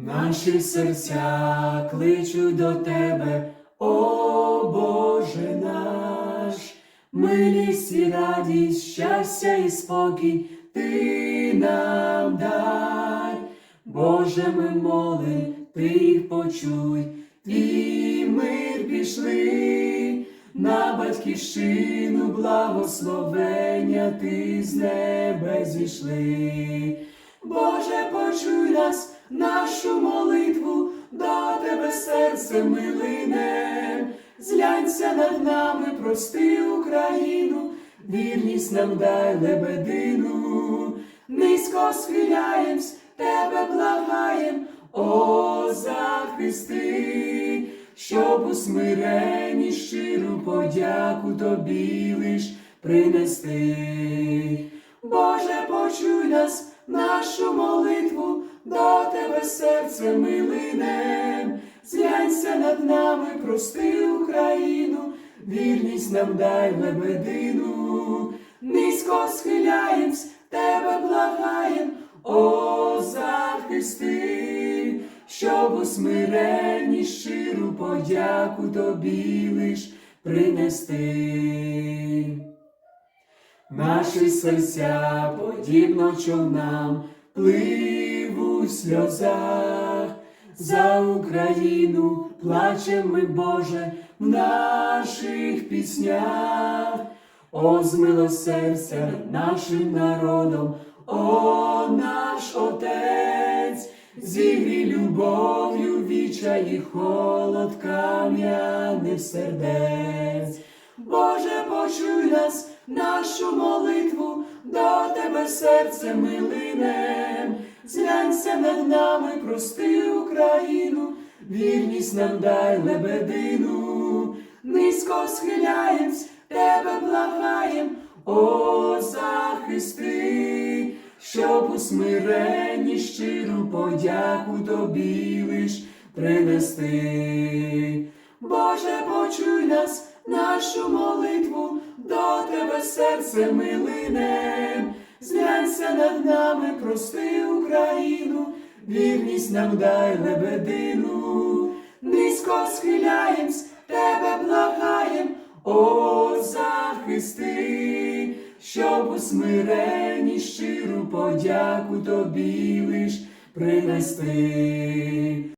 Наші серця кличуть до тебе, о Боже наш, милість і радість, щастя і спокій ти нам дай. Боже, ми молим, ти їх почуй, і мир пішли на батьківщину благословення ти з неба зійшли. Боже, почуй нас, нашу молитву, до тебе серце милине, зглянься над нами, прости Україну, вірність нам дай лебедину, низько схиляємось, тебе благаєм, о захисти, щоб у смиренні щиру подяку тобі лиш принести. Боже, почуй нас, нашу молитву, до тебе серце милине, зглянься над нами, прости Україну, вірність нам дай лебедину, низько схиляємось, тебе благаєм, о захисти, щоб у смиренні щиру подяку тобі лиш принести. Наші серця, подібно човнам, пливуть в сльозах, за Україну плачем ми, Боже, в наших піснях, о, змилосердься нашим народом, о наш Отець, зігрій любов'ю віча і холод кам'яних сердець. Боже, почуй нас, нашу молитву, до тебе серце милине, зглянься над нами, прости Україну, вірність нам дай лебедину, низько схиляємось, тебе благаєм, о захисти, щоб у смиренні щиру подяку тобі лиш принести. Боже, почуй нас, нашу молитву, до тебе серце милине, зглянься над нами, прости Україну, вірність нам дай лебедину, низько схиляємось, тебе благаєм, о захисти, щоб у смиренні щиру подяку тобі лиш принести.